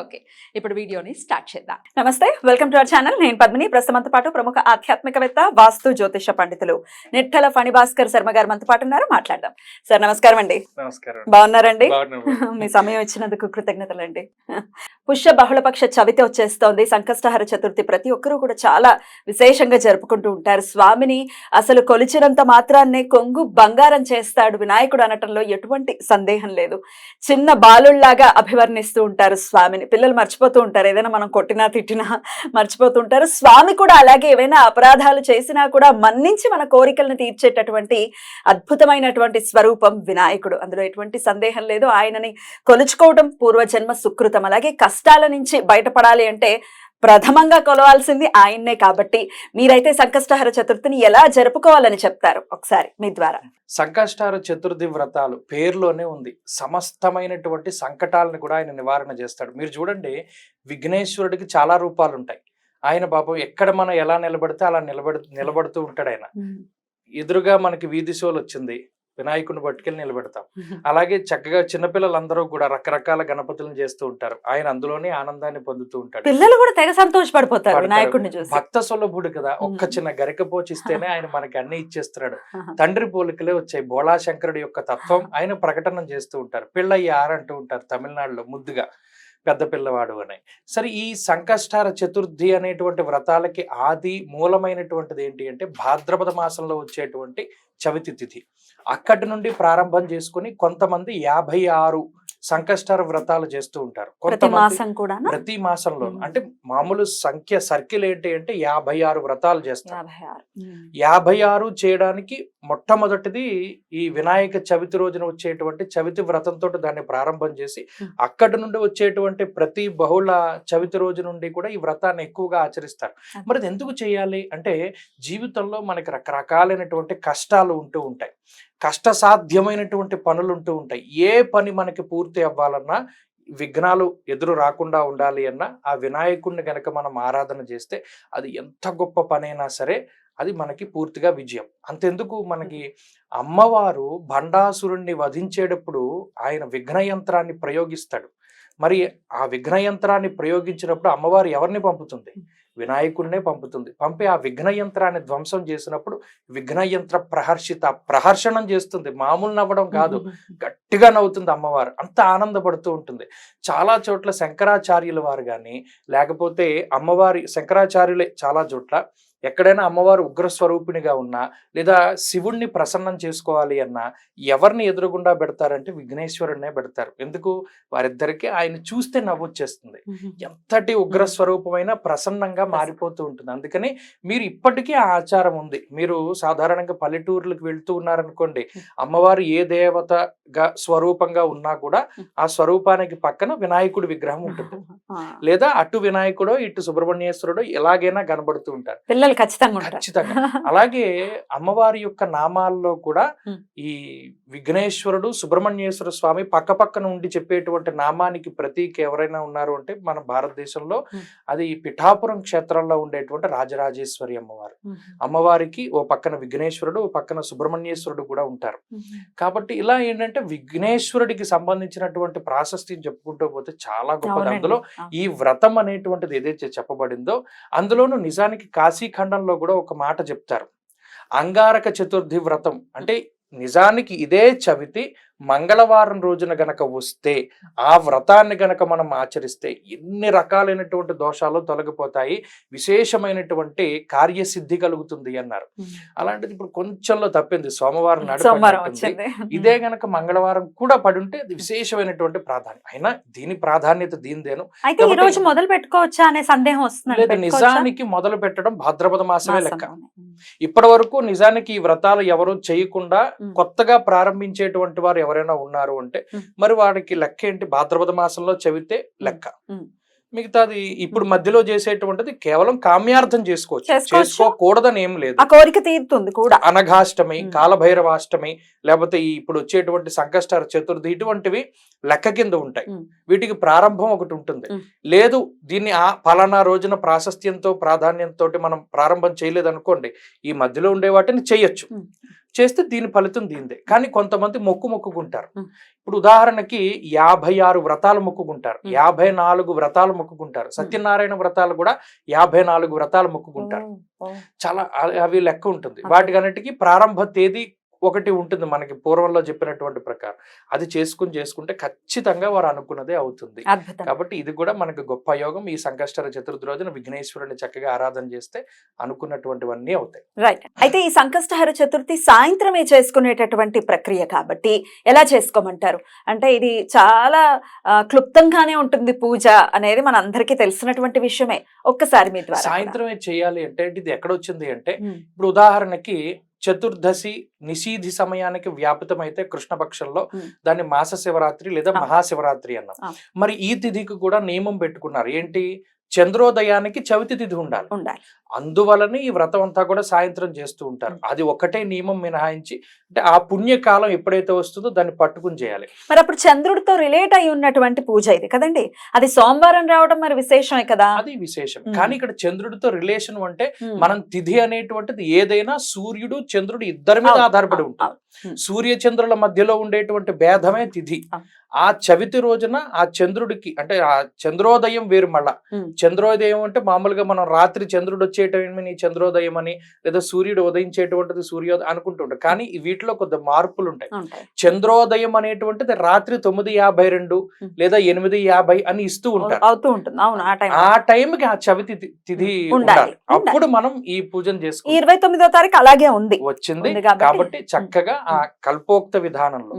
Okay ఇప్పుడు వీడియోని start చేద్దాం. నమస్తే వెల్కమ్ టు అవర్ ఛానల్. నేను పద్మిని. ప్రస్తుతంతో పాటు ప్రముఖ ఆధ్యాత్మికవేత్త వాస్తు జ్యోతిష పండితులు నిట్టల ఫణిభాస్కర్ శర్మ గారు మనతో పాటు ఉన్నారు. మాట్లాడదాం. సార్ నమస్కారం అండి. నమస్కారం. బాగున్నారండి. మీ సమయం ఇచ్చినందుకు కృతజ్ఞతలండి. పుష్య బహుళపక్ష చవితి వచ్చేస్తోంది. సంకష్టహర చతుర్థి ప్రతి ఒక్కరూ కూడా చాలా విశేషంగా జరుపుకుంటూ ఉంటారు. స్వామిని అసలు కొలిచినంత మాత్రాన్నే కొంగు బంగారం చేస్తాడు వినాయకుడు అనటంలో ఎటువంటి సందేహం లేదు. చిన్న బాలుళ్ళాగా అభివర్ణిస్తూ ఉంటారు స్వామిని. పిల్లలు మర్చిపోతూ ఉంటారు. ఏదైనా మనం కొట్టినా తిట్టినా మర్చిపోతూ ఉంటారు స్వామి కూడా అలాగే ఏవైనా అపరాధాలు చేసినా కూడా మన్నించి మన కోరికలను తీర్చేటటువంటి అద్భుతమైనటువంటి స్వరూపం వినాయకుడు. అందులో ఎటువంటి సందేహం లేదు. ఆయనని కొలుచుకోవడం పూర్వజన్మ సుకృతం. అలాగే కష్టాల నుంచి బయటపడాలి అంటే ప్రథమంగా కొలవాల్సింది ఆయన్నే కాబట్టి మీరైతే సంకష్టహర చతుర్థిని ఎలా జరుపుకోవాలని చెప్తారు ఒకసారి మీ ద్వారా. సంకష్టార చతుర్థి వ్రతాలు పేరులోనే ఉంది. సమస్తమైనటువంటి సంకటాలను కూడా ఆయన నివారణ చేస్తాడు. మీరు చూడండి విఘ్నేశ్వరుడికి చాలా రూపాలు ఉంటాయి ఆయన పాపం ఎక్కడ మనం ఎలా నిలబడితే అలా నిలబడు నిలబడుతూ ఉంటాడు ఆయన. ఎదురుగా మనకి వీధి షోలు వచ్చింది వినాయకుడిని పట్టుకెళ్ళి నిలబెడతాం. అలాగే చక్కగా చిన్నపిల్లలందరూ కూడా రకరకాల గణపతులను చేస్తూ ఉంటారు. ఆయన అందులోనే ఆనందాన్ని పొందుతూ ఉంటాడు. పిల్లలు కూడా తెగ సంతోషపడిపోతారు. వినాయకుడిని చూసి. భక్త సులభుడు కదా. ఒక్క. చిన్న గరిక పోచిస్తేనే ఆయన మనకి అన్ని ఇచ్చేస్తున్నాడు. తండ్రి పోలికలే వచ్చాయి. బోళా శంకరుడి యొక్క తత్వం ఆయన ప్రకటన చేస్తూ ఉంటారు. పిల్లయ్యారు అంటూ ఉంటారు తమిళనాడులో ముద్దుగా పెద్ద పిల్లవాడు అని. సరే ఈ సంకష్టార చతుర్థి అనేటువంటి వ్రతాలకి ఆది మూలమైనటువంటిది ఏంటి అంటే భాద్రపద మాసంలో వచ్చేటువంటి చవితి తిథి. అక్కడి నుండి ప్రారంభం చేసుకుని కొంతమంది యాభై ఆరు సంకష్టార వ్రతాలు చేస్తూ ఉంటారు. ప్రతి కొంతమంది ప్రతి మాసంలో. అంటే మామూలు సంఖ్య సర్కిల్ ఏంటి అంటే యాభై ఆరు వ్రతాలు చేస్తారు. యాభై ఆరు. చేయడానికి మొట్టమొదటిది ఈ వినాయక చవితి రోజున వచ్చేటువంటి చవితి వ్రతంతో దాన్ని ప్రారంభం చేసి. అక్కడి నుండి వచ్చేటువంటి ప్రతి బహుళ చవితి రోజు నుండి కూడా ఈ వ్రతాన్ని ఎక్కువగా ఆచరిస్తారు. మరి ఎందుకు చేయాలి? అంటే జీవితంలో మనకి రకరకాలైనటువంటి కష్టాలు ఉంటూ ఉంటాయి. కష్టసాధ్యమైనటువంటి పనులు ఉంటూ ఉంటాయి. ఏ పని మనకి పూర్తి అవ్వాలన్నా విఘ్నాలు ఎదురు రాకుండా ఉండాలి అన్నా ఆ వినాయకుడిని గనక మనం ఆరాధన చేస్తే అది ఎంత గొప్ప పనైనా సరే అది మనకి పూర్తిగా విజయం. అంతెందుకు మనకి అమ్మవారు భండాసురుణ్ణి వధించేటప్పుడు ఆయన విఘ్న యంత్రాన్ని ప్రయోగిస్తాడు. మరి ఆ విఘ్న యంత్రాన్ని ప్రయోగించినప్పుడు అమ్మవారు ఎవరిని పంపుతుంది? వినాయకుడినే పంపుతుంది. పంపి ఆ విఘ్న యంత్రాన్ని ధ్వంసం చేసినప్పుడు విఘ్న యంత్ర ప్రహర్షిత ప్రహర్షణం చేస్తుంది. మామూలు నవ్వడం కాదు. గట్టిగా నవ్వుతుంది అమ్మవారు. అంత ఆనందపడుతూ ఉంటుంది. చాలా చోట్ల శంకరాచార్యుల వారు కానీ లేకపోతే అమ్మవారి శంకరాచార్యులే చాలా చోట్ల ఎక్కడైనా అమ్మవారు ఉగ్ర స్వరూపిణిగా ఉన్నా లేదా శివుణ్ణి ప్రసన్నం చేసుకోవాలి అన్నా ఎవరిని ఎదురుగుండా పెడతారంటే విఘ్నేశ్వరుడినే పెడతారు. ఎందుకు? వారిద్దరికి ఆయన చూస్తే నవ్వొచ్చేస్తుంది. ఎంతటి ఉగ్ర స్వరూపమైన ప్రసన్నంగా మారిపోతూ ఉంటుంది. అందుకని మీరు ఇప్పటికీ ఆ ఆచారం ఉంది. మీరు సాధారణంగా పల్లెటూర్లకు వెళ్తూ ఉన్నారనుకోండి అమ్మవారు ఏ దేవతగా స్వరూపంగా ఉన్నా కూడా ఆ స్వరూపానికి పక్కన వినాయకుడి విగ్రహం ఉంటుంది. లేదా అటు వినాయకుడో ఇటు సుబ్రహ్మణ్యేశ్వరుడో ఎలాగైనా కనబడుతూ ఉంటారు. పిల్లలు ఖచ్చితంగా ఉంటారు ఖచ్చితంగా అలాగే అమ్మవారి యొక్క నామాల్లో కూడా. ఈ విఘ్నేశ్వరుడు సుబ్రహ్మణ్యేశ్వర స్వామి పక్క పక్కన ఉండి చెప్పేటువంటి నామానికి ప్రతీక ఎవరైనా ఉన్నారు అంటే మన భారతదేశంలో. అది పిఠాపురం క్షేత్రంలో ఉండేటువంటి రాజరాజేశ్వరి అమ్మవారు అమ్మవారికి ఓ పక్కన విఘ్నేశ్వరుడు ఓ పక్కన సుబ్రహ్మణ్యేశ్వరుడు కూడా ఉంటారు కాబట్టి ఇలా ఏంటంటే విఘ్నేశ్వరుడికి సంబంధించినటువంటి ప్రాశస్త్యం చెప్పుకుంటూ పోతే చాలా గొప్పది. అందులో. ఈ వ్రతం అనేటువంటిది ఏదైతే చెప్పబడిందో అందులోనూ నిజానికి ఖండంలో కూడా ఒక మాట చెప్తారు. అంగారక చతుర్థి వ్రతం అంటే నిజానికి ఇదే చవితి మంగళవారం రోజున గనక వస్తే ఆ వ్రతాన్ని గనక మనం ఆచరిస్తే ఎన్ని రకాలైనటువంటి దోషాలు తొలగిపోతాయి విశేషమైనటువంటి కార్యసిద్ధి కలుగుతుంది అన్నారు. అలాంటిది ఇప్పుడు కొంచెంలో తప్పింది సోమవారం నాడు ఇదే గనక మంగళవారం కూడా పడుంటే విశేషమైనటువంటి ప్రాధాన్యం. అయినా దీని ప్రాధాన్యత దీనిదేను. అయితే ఈ రోజు మొదలు పెట్టుకోవచ్చా అనే సందేహం వస్తుంది నిజానికి మొదలు పెట్టడం భాద్రపద మాసమే లెక్క. ఇప్పటి వరకు నిజానికి ఈ వ్రతాలు ఎవరు చేయకుండా. కొత్తగా ప్రారంభించేటువంటి వారు ఎవరైనా ఉన్నారు అంటే. మరి వాడికి లెక్క ఏంటి భాద్రపద మాసంలో చెబితే లెక్క. మిగతాది ఇప్పుడు మధ్యలో చేసేటువంటిది కేవలం కామ్యార్థం చేసుకోవచ్చు. చేసుకోకూడదని ఏం లేదు ఆ కోరిక తీరుతుంది కూడా అనఘాష్టమి. కాలభైరవాష్టమి లేకపోతే ఈ ఇప్పుడు వచ్చేటువంటి సంకష్టార చతుర్థి ఇటువంటివి లెక్క కింద ఉంటాయి. వీటికి ప్రారంభం ఒకటి ఉంటుంది. లేదు దీన్ని ఆ ఫలానా రోజున ప్రాశస్త్యంతో ప్రాధాన్యంతో మనం ప్రారంభం చేయలేదు అనుకోండి ఈ మధ్యలో ఉండే వాటిని చేయొచ్చు. చేస్తే దీని ఫలితం దీనిదే కానీ కొంతమంది మొక్కు మొక్కుకుంటారు. ఇప్పుడు ఉదాహరణకి యాభై ఆరు వ్రతాలు మొక్కుకుంటారు. యాభై నాలుగు వ్రతాలు మొక్కుకుంటారు సత్యనారాయణ వ్రతాలు కూడా యాభై నాలుగు వ్రతాలు మొక్కుకుంటారు. చాలా అవి లెక్క ఉంటుంది. వాటికన్నిటికీ ప్రారంభ తేదీ ఒకటి ఉంటుంది మనకి పూర్వంలో చెప్పినటువంటి ప్రకారం. అది చేసుకుని చేసుకుంటే ఖచ్చితంగా వారు అనుకున్నదే అవుతుంది. కాబట్టి ఇది కూడా మనకు గొప్ప యోగం. ఈ సంకష్టర చతుర్థి రోజున విఘ్నేశ్వరుని చక్కగా ఆరాధన చేస్తే అనుకున్నటువంటివన్నీ అవుతాయి. రైట్ అయితే ఈ సంకష్టహర చతుర్థి సాయంత్రమే చేసుకునేటటువంటి ప్రక్రియ కాబట్టి ఎలా చేసుకోమంటారు? అంటే ఇది చాలా క్లుప్తంగానే ఉంటుంది పూజ అనేది మన అందరికీ తెలిసినటువంటి విషయమే. ఒక్కసారి మీ ద్వారా. సాయంత్రమే చేయాలి అంటే ఇది ఎక్కడొచ్చింది అంటే ఇప్పుడు ఉదాహరణకి చతుర్దశి నిషీధి సమయానికి వ్యాపితమైతే కృష్ణపక్షంలో. దాన్ని మాస శివరాత్రి లేదా. మహాశివరాత్రి అన్నాం. మరి ఈ తిథికి కూడా నియమం పెట్టుకున్నారు ఏంటి చంద్రోదయానికి చవితి తిథి ఉండాలి ఉండాలి అందువలన ఈ వ్రతం అంతా కూడా సాయంత్రం చేస్తూ ఉంటారు. అది ఒకటే నియమం మినహాయించి అంటే ఆ పుణ్యకాలం ఎప్పుడైతే వస్తుందో దాన్ని పట్టుకుని చేయాలి. మరి అప్పుడు చంద్రుడితో రిలేట్ అయి ఉన్నటువంటి పూజ ఇది కదండి. అది సోమవారం రావడం మరి విశేషమే కదా. అది విశేషం. కానీ ఇక్కడ చంద్రుడితో రిలేషన్ అంటే. మనం తిథి అనేటువంటిది ఏదైనా సూర్యుడు చంద్రుడు ఇద్దరి మీద ఆధారపడి ఉమ్. సూర్య చంద్రుల మధ్యలో ఉండేటువంటి భేదమే తిథి. ఆ చవితి రోజున ఆ చంద్రుడికి అంటే ఆ చంద్రోదయం వేరు మళ్ళా. చంద్రోదయం అంటే మామూలుగా మనం రాత్రి చంద్రుడు వచ్చేటని చంద్రోదయం అని లేదా సూర్యుడు ఉదయించేటువంటిది సూర్యోదయం అనుకుంటుంటాం కానీ వీటిలో కొద్ది మార్పులు ఉంటాయి. చంద్రోదయం అనేటువంటిది రాత్రి తొమ్మిది యాభై రెండు. లేదా ఎనిమిది యాభై అని ఇస్తూ ఉంటారు. అవుతూ ఉంటుంది. అవును ఆ టైంకి ఆ చవితి తిథి ఉండాలి. అప్పుడు మనం ఈ పూజను చేసుకుంటాం ఇరవై తొమ్మిదో తారీఖు అలాగే ఉంది. వచ్చింది. కాబట్టి- చక్కగా ఆ కల్పోక్త విధానంలో.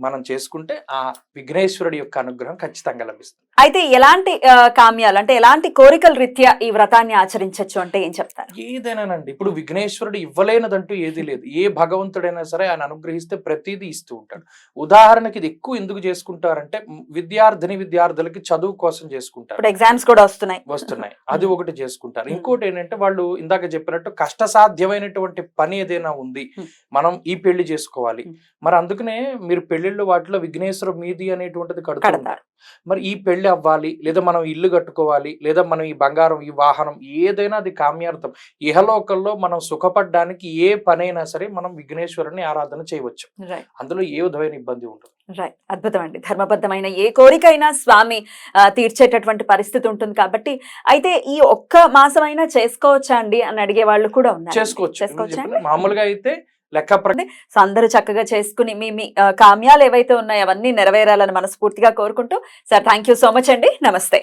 మనం చేసుకుంటే ఆ విఘ్నేశ్వరుడి యొక్క అనుగ్రహం ఖచ్చితంగా లభిస్తుంది. అయితే ఎలాంటి కామ్యాలు అంటే ఎలాంటి కోరికల రీత్యా ఈ వ్రతాన్ని ఆచరించవచ్చు అంటే ఏం చెప్తారు? ఏదైనానండి ఇప్పుడు విఘ్నేశ్వరుడు ఇవ్వలేనదంటూ ఏది లేదు. ఏ భగవంతుడైనా సరే ఆయన అనుగ్రహిస్తే ప్రతిదీ ఇస్తూ ఉంటాడు. ఉదాహరణకి ఇది ఎక్కువ ఎందుకు చేసుకుంటారంటే విద్యార్థిని విద్యార్థులకి చదువు కోసం చేసుకుంటారు. ఎగ్జామ్స్ కూడా వస్తున్నాయి. వస్తున్నాయి. అది ఒకటి చేసుకుంటారు. ఇంకోటి ఏంటంటే వాళ్ళు ఇందాక చెప్పినట్టు కష్టసాధ్యమైనటువంటి పని ఏదైనా ఉంది. మనం ఈ పెళ్ళి చేసుకోవాలి. మరి అందుకనే మీరు పెళ్ళిళ్ళు వాటిలో విఘ్నేశ్వర మీది అనేటువంటిది కడుతూ ఉంటారు. కడతారు మరి ఈ పెళ్ళి అవ్వాలి లేదా మనం ఇల్లు కట్టుకోవాలి లేదా మనం ఈ బంగారం ఈ వాహనం ఏదైనా అది కామ్యార్థం. ఇహలోకంలో మనం సుఖపడడానికి ఏ పనైనా సరే మనం విఘ్నేశ్వరుని ఆరాధన చేయవచ్చు. అందులో ఏ విధమైన ఇబ్బంది ఉంటుంది రైట్ అద్భుతం అండి ధర్మబద్ధమైన ఏ కోరికైనా స్వామి తీర్చేటటువంటి పరిస్థితి ఉంటుంది కాబట్టి అయితే ఈ ఒక్క మాసమైనా చేసుకోవచ్చా అండి? అని అడిగే వాళ్ళు కూడా ఉన్నారు. చేసుకోవచ్చు. మామూలుగా అయితే లెక్క సో అందరూ చక్కగా చేసుకుని మీ మీ కామ్యాలు ఏవైతే ఉన్నాయో అవన్నీ నెరవేరాలని మనస్ఫూర్తిగా కోరుకుంటూ sir thank you so much అండి. నమస్తే.